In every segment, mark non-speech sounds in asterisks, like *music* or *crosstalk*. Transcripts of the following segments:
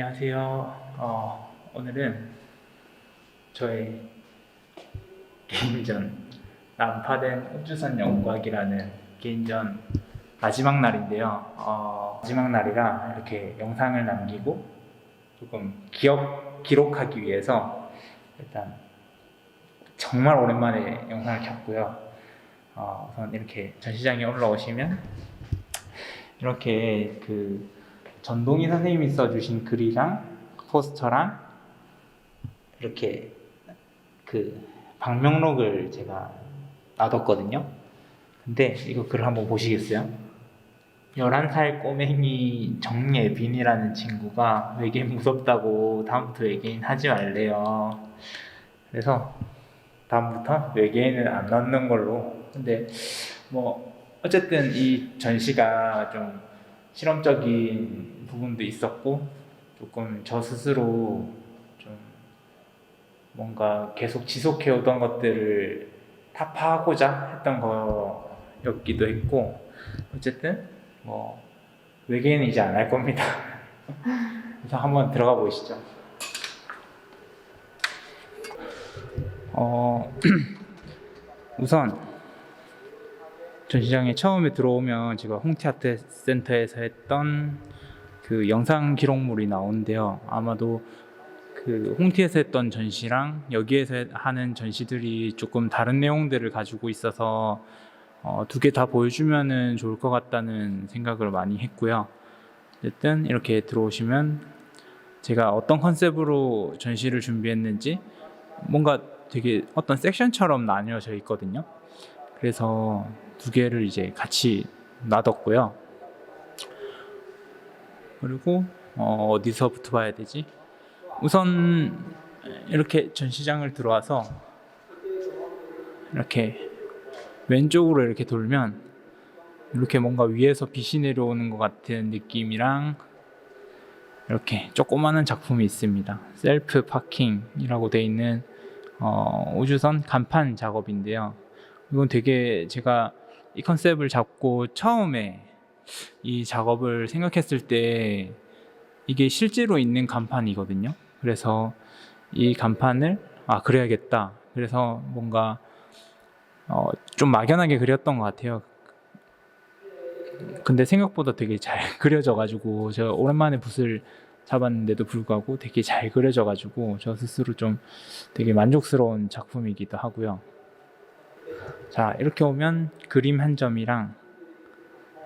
안녕하세요. 어, 오늘은 저의 개인전 난파된 우주선 연구학이라는 개인전 마지막 날인데요. 어, 마지막 날이라 이렇게 영상을 남기고 조금 기억 기록하기 위해서 일단 정말 오랜만에 영상을 켰고요. 어, 우선 이렇게 전시장에 올라오시면 이렇게 그 전동희 선생님이 써주신 글이랑 포스터랑 이렇게 그 방명록을 제가 놔뒀거든요. 근데 이거 글 한번 보시겠어요? 11살 꼬맹이 정예빈이라는 친구가 외계인 무섭다고 다음부터 외계인 하지 말래요. 그래서 다음부터 외계인은 안 넣는 걸로. 근데 뭐 어쨌든 이 전시가 좀 실험적인 부분도 있었고 조금 저 스스로 좀 뭔가 계속 지속해 오던 것들을 타파하고자 했던 거였기도 했고 어쨌든 뭐 외계인은 이제 안 할 겁니다. *laughs* 그래서 한번 들어가 보시죠. 어 *clears throat* 우선 전시장에 처음에 들어오면 제가 홍티아트 센터에서 했던 그 영상 기록물이 나오는데요. 아마도 그 홍티에서 했던 전시랑 여기에서 하는 전시들이 조금 다른 내용들을 가지고 있어서 어, 두 개 다 보여주면은 좋을 것 같다는 생각을 많이 했고요. 어쨌든 이렇게 들어오시면 제가 어떤 컨셉으로 전시를 준비했는지 뭔가 되게 어떤 섹션처럼 나뉘어져 있거든요. 그래서 두 개를 이제 같이 놔뒀고요. 그리고 어, 어디서부터 봐야 되지? 우선 이렇게 전시장을 들어와서 이렇게 왼쪽으로 이렇게 돌면 이렇게 뭔가 위에서 빛이 내려오는 것 같은 느낌이랑 이렇게 조그마한 작품이 있습니다. 셀프 파킹이라고 돼 있는 어, 우주선 간판 작업인데요. 이건 되게 제가 이 컨셉을 잡고 처음에 이 작업을 생각했을 때 이게 실제로 있는 간판이거든요. 그래서 이 간판을 아 그래야겠다. 그래서 뭔가 어, 좀 막연하게 그렸던 것 같아요. 근데 생각보다 되게 잘 *laughs* 그려져가지고 제가 오랜만에 붓을 잡았는데도 불구하고 되게 잘 그려져가지고 저 스스로 좀 되게 만족스러운 작품이기도 하고요. 자 이렇게 오면 그림 한 점이랑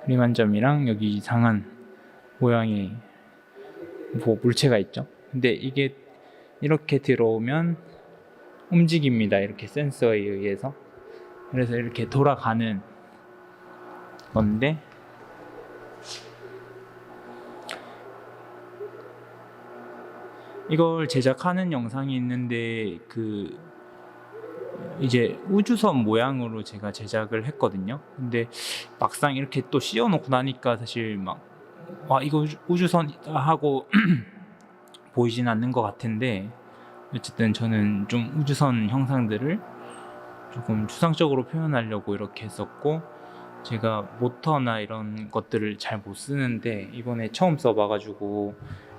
그림 한 점이랑 여기 이상한 모양의 뭐 물체가 있죠. 근데 이게 이렇게 들어오면 움직입니다. 이렇게 센서에 의해서. 그래서 이렇게 돌아가는 건데 이걸 제작하는 영상이 있는데 그 이제 우주선 모양으로 제가 제작을 했거든요. 근데 막상 이렇게 또 씌워놓고 나니까 사실 막와 이거 우주- 우주선이다 하고 *clears throat* 보이진 않는 것 같은데 어쨌든 저는 좀 우주선 형상들을 조금 추상적으로 표현하려고 이렇게 했었고 제가 모터나 이런 것들을 잘 못 쓰는데 이번에 처음 써봐가지고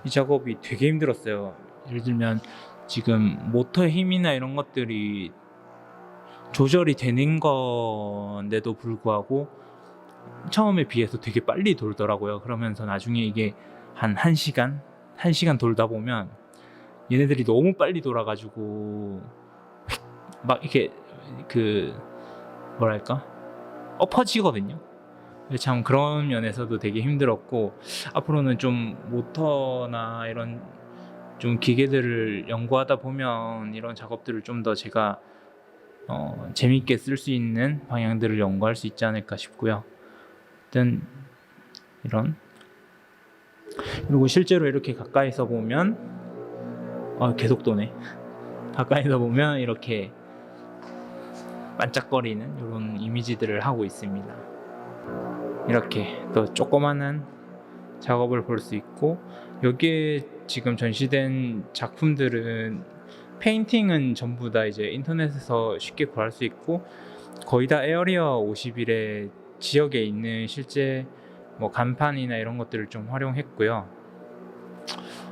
이 작업이 되게 힘들었어요. 예를 들면 지금 모터의 힘이나 이런 것들이 조절이 되는 건데도 불구하고 처음에 비해서 되게 빨리 돌더라고요. 그러면서 나중에 이게 한 1시간? 1시간 돌다 보면 얘네들이 너무 빨리 돌아가지고 막 이렇게 그 뭐랄까 엎어지거든요. 참 그런 면에서도 되게 힘들었고 앞으로는 좀 모터나 이런 좀 기계들을 연구하다 보면 이런 작업들을 좀 더 제가 어, 재밌게 쓸 수 있는 방향들을 연구할 수 있지 않을까 싶고요. 어떤 이런 그리고 실제로 이렇게 가까이서 보면 어, 계속 도네. *laughs* 가까이서 보면 이렇게 반짝거리는 이런 이미지들을 하고 있습니다. 이렇게 또 조그마한 작업을 볼 수 있고 여기에 지금 전시된 작품들은 페인팅은 전부 다 이제 인터넷에서 쉽게 구할 수 있고 거의 다 에어리어 51의 지역에 있는 실제 뭐 간판이나 이런 것들을 좀 활용했고요.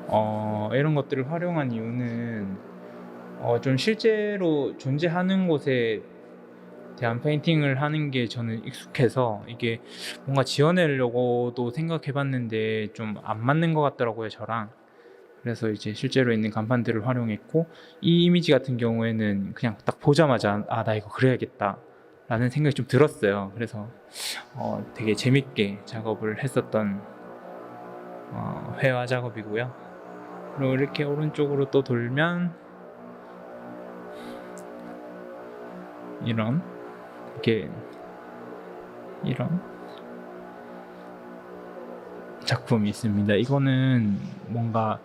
어, 이런 것들을 활용한 이유는 어, 좀 실제로 존재하는 곳에 대한 페인팅을 하는 게 저는 익숙해서 이게 뭔가 지어내려고도 생각해봤는데 좀 안 맞는 것 같더라고요 저랑 그래서 이제 실제로 있는 간판들을 활용했고 이 이미지 같은 경우에는 그냥 딱 보자마자 아 나 이거 그려야겠다 라는 생각이 좀 들었어요 그래서 어, 되게 재밌게 작업을 했었던 어, 회화 작업이고요 그리고 이렇게 오른쪽으로 또 돌면 이런 이렇게 이런 작품이 있습니다. 이거는 뭔가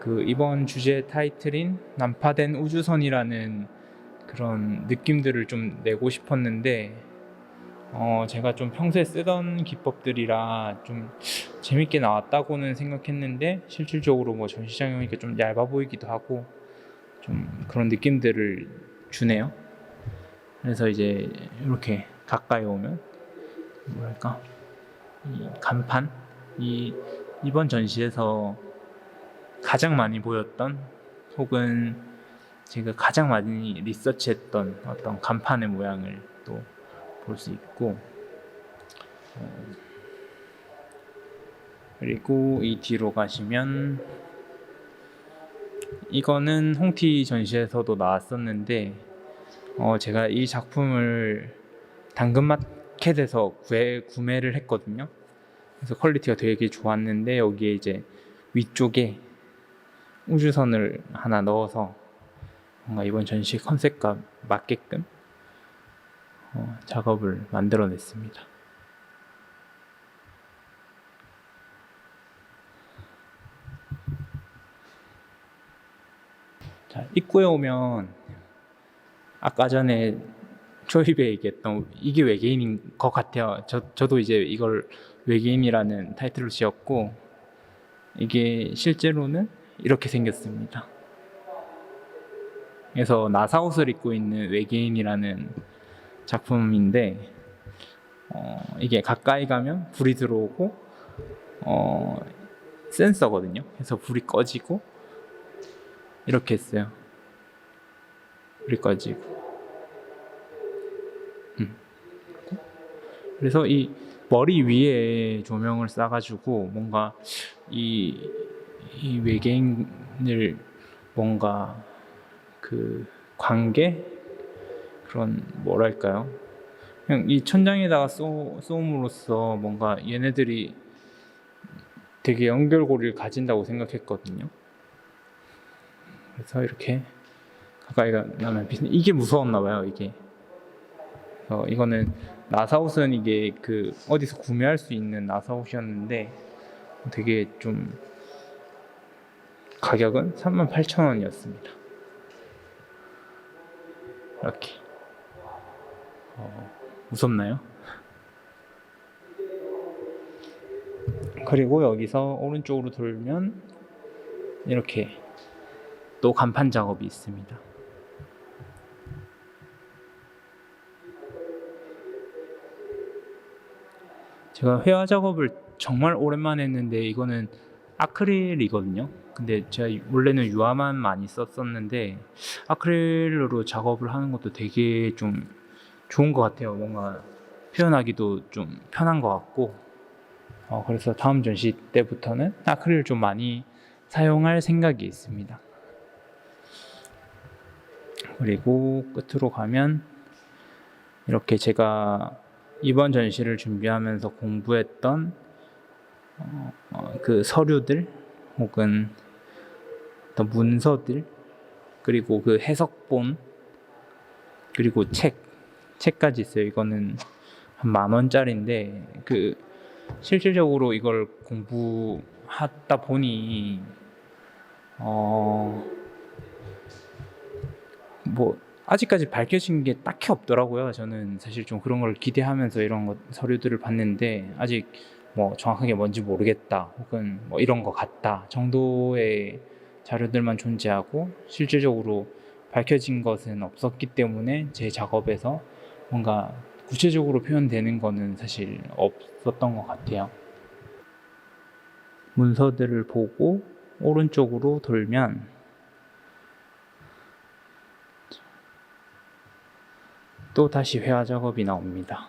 그 이번 주제 타이틀인 난파된 우주선이라는 그런 느낌들을 좀 내고 싶었는데 어 제가 좀 평소에 쓰던 기법들이라 좀 재밌게 나왔다고는 생각했는데 실질적으로 뭐 전시장에 오니까 좀 얇아 보이기도 하고 좀 그런 느낌들을 주네요. 그래서 이제 이렇게 가까이 오면 뭐랄까 이 간판 이 이번 전시에서 가장 많이 보였던 혹은 제가 가장 많이 리서치했던 어떤 간판의 모양을 또 볼 수 있고 어, 그리고 이 뒤로 가시면 이거는 홍티 전시에서도 나왔었는데 어, 제가 이 작품을 당근마켓에서 구해, 구매를 했거든요. 그래서 퀄리티가 되게 좋았는데 여기에 이제 위쪽에 우주선을 하나 넣어서 뭔가 이번 전시 컨셉과 맞게끔 어, 작업을 만들어냈습니다. 자, 입구에 오면 아까 전에 초입에 얘기했던 이게 외계인인 것 같아요. 저, 저도 이제 이걸 외계인이라는 타이틀로 지었고 이게 실제로는 이렇게 생겼습니다. 그래서 나사 옷을 입고 있는 외계인이라는 작품인데 어, 이게 가까이 가면 불이 들어오고 어, 센서거든요. 그래서 불이 꺼지고 이렇게 했어요. 불이 꺼지고 음. 그래서 이 머리 위에 조명을 쏴가지고 뭔가 이, 이 외계인을 뭔가 그 관계? 그런 뭐랄까요? 그냥 이 천장에다가 쏘, 쏘음으로써 뭔가 얘네들이 되게 연결고리를 가진다고 생각했거든요. 그래서 이렇게 가까이 가면 빛 이게 무서웠나 봐요 이게. 어, 이거는 나사옷은 이게 그 어디서 구매할 수 있는 나사옷이었는데 되게 좀 가격은 38,000원이었습니다. 이렇게 어, 무섭나요? 그리고 여기서 오른쪽으로 돌면 이렇게 또 간판 작업이 있습니다. 제가 회화 작업을 정말 오랜만에 했는데 이거는 아크릴이거든요. 근데 제가 원래는 유화만 많이 썼었는데 아크릴로 작업을 하는 것도 되게 좀 좋은 것 같아요. 뭔가 표현하기도 좀 편한 것 같고 어, 그래서 다음 전시 때부터는 아크릴을 좀 많이 사용할 생각이 있습니다. 그리고 끝으로 가면 이렇게 제가 이번 전시를 준비하면서 공부했던 그 서류들 혹은 어떤 문서들 그리고 그 해석본 그리고 책 책까지 있어요. 이거는 한 만 원짜리인데 그 실질적으로 이걸 공부하다 보니 어 뭐 아직까지 밝혀진 게 딱히 없더라고요. 저는 사실 좀 그런 걸 기대하면서 이런 것, 서류들을 봤는데 아직 뭐 정확하게 뭔지 모르겠다 혹은 뭐 이런 것 같다 정도의 자료들만 존재하고 실질적으로 밝혀진 것은 없었기 때문에 제 작업에서 뭔가 구체적으로 표현되는 거는 사실 없었던 것 같아요. 문서들을 보고 오른쪽으로 돌면 또 다시 회화 작업이 나옵니다.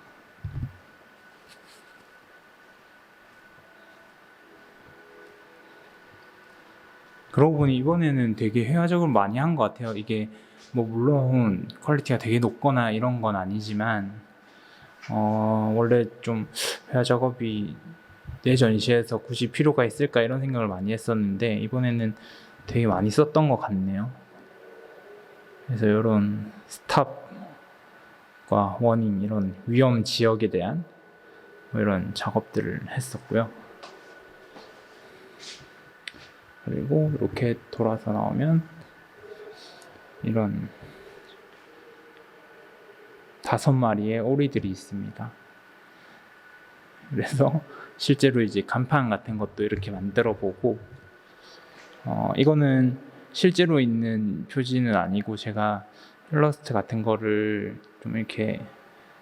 그러고 보니 이번에는 되게 회화 작업을 많이 한 것 같아요. 이게 뭐 물론 퀄리티가 되게 높거나 이런 건 아니지만 어 원래 좀 회화 작업이 내 전시에서 굳이 필요가 있을까 이런 생각을 많이 했었는데 이번에는 되게 많이 썼던 것 같네요. 그래서 이런 스탑과 워닝 이런 위험 지역에 대한 뭐 이런 작업들을 했었고요. 그리고 이렇게 돌아서 나오면 이런 다섯 마리의 오리들이 있습니다. 그래서 실제로 이제 간판 같은 것도 이렇게 만들어 보고 어, 이거는 실제로 있는 표지는 아니고 제가 일러스트 같은 거를 좀 이렇게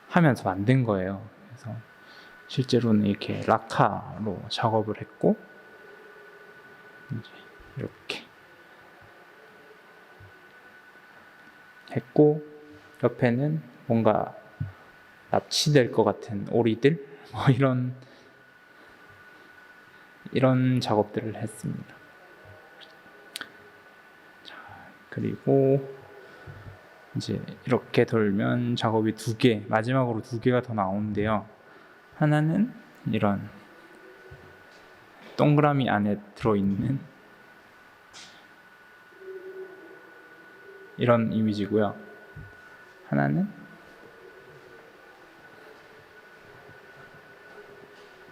하면서 만든 거예요. 그래서 실제로는 이렇게 라카로 작업을 했고 이렇게 했고 옆에는 뭔가 납치될 것 같은 오리들 *laughs* 뭐 이런 이런 작업들을 했습니다. 자, 그리고 이제 이렇게 돌면 작업이 두 개, 마지막으로 두 개가 더 나오는데요. 하나는 이런 동그라미 안에 들어있는 이런 이미지고요. 하나는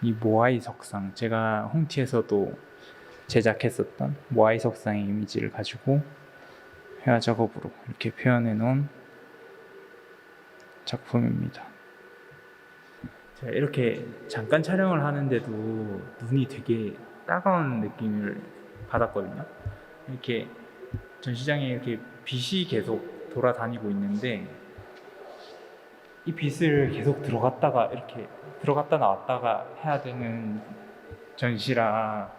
이 모아이 석상 제가 홍티에서도 제작했었던 모아이 석상의 이미지를 가지고 회화 작업으로 이렇게 표현해 놓은 작품입니다. 제가 이렇게 잠깐 촬영을 하는데도 눈이 되게 따가운 느낌을 받았거든요. 이렇게 전시장에 이렇게 빛이 계속 돌아다니고 있는데 이 빛을 계속 들어갔다가 이렇게 들어갔다 나왔다가 해야 되는 전시라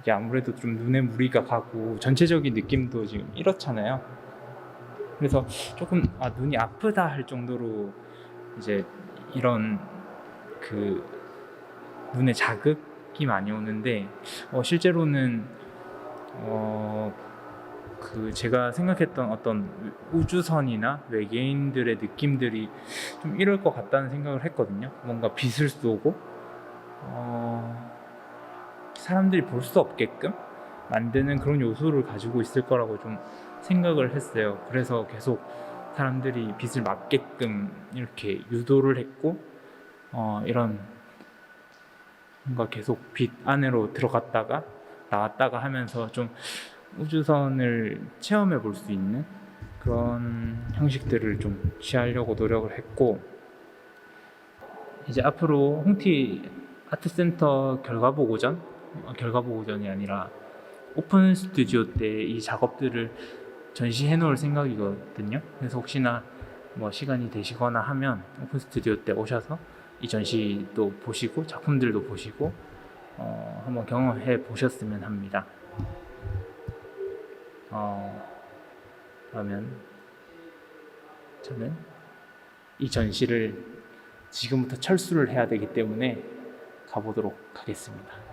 이게 아무래도 좀 눈에 무리가 가고 전체적인 느낌도 지금 이렇잖아요. 그래서 조금 아 눈이 아프다 할 정도로 이제 이런 그 눈에 자극이 많이 오는데 어 실제로는 어 그 제가 생각했던 어떤 우주선이나 외계인들의 느낌들이 좀 이럴 것 같다는 생각을 했거든요. 뭔가 빛을 쏘고 어 사람들이 볼 수 없게끔 만드는 그런 요소를 가지고 있을 거라고 좀 생각을 했어요. 그래서 계속 사람들이 빛을 맞게끔 이렇게 유도를 했고 어, 이런 뭔가 계속 빛 안으로 들어갔다가 나왔다가 하면서 좀 우주선을 체험해 볼 수 있는 그런 형식들을 좀 취하려고 노력을 했고 이제 앞으로 홍티 아트센터 결과 보고전 어, 결과 보고전이 아니라 오픈 스튜디오 때 이 작업들을 전시해 놓을 생각이거든요. 그래서 혹시나 뭐 시간이 되시거나 하면 오픈 스튜디오 때 오셔서 이 전시도 보시고 작품들도 보시고 어, 한번 경험해 보셨으면 합니다. 어, 그러면 저는 이 전시를 지금부터 철수를 해야 되기 때문에 가보도록 하겠습니다.